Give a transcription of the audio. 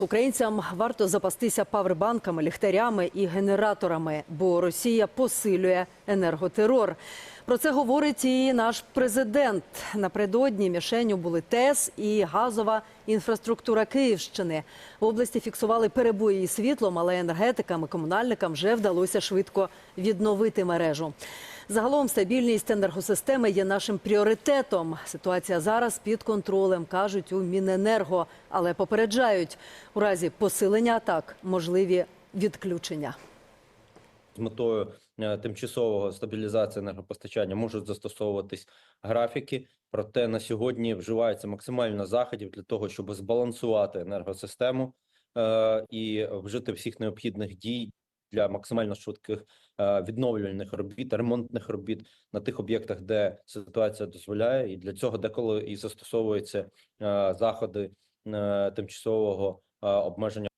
Українцям варто запастися павербанками, ліхтарями і генераторами, бо Росія посилює енерготерор. Про це говорить і наш президент. Напередодні мішенню були ТЕС і газова інфраструктура Київщини. В області фіксували перебої із світлом, але енергетикам і комунальникам вже вдалося швидко відновити мережу. Загалом стабільність енергосистеми є нашим пріоритетом. Ситуація зараз під контролем, кажуть у Міненерго, але попереджають у разі посилення атак можливі відключення. з метою е, тимчасового стабілізації енергопостачання можуть застосовуватись графіки. Проте на сьогодні вживається максимально заходів для того, щоб збалансувати енергосистему е, і вжити всіх необхідних дій для максимально швидких е, відновлювальних робіт, ремонтних робіт на тих об'єктах, де ситуація дозволяє, і для цього деколи і застосовуються е, заходи е, тимчасового обмеження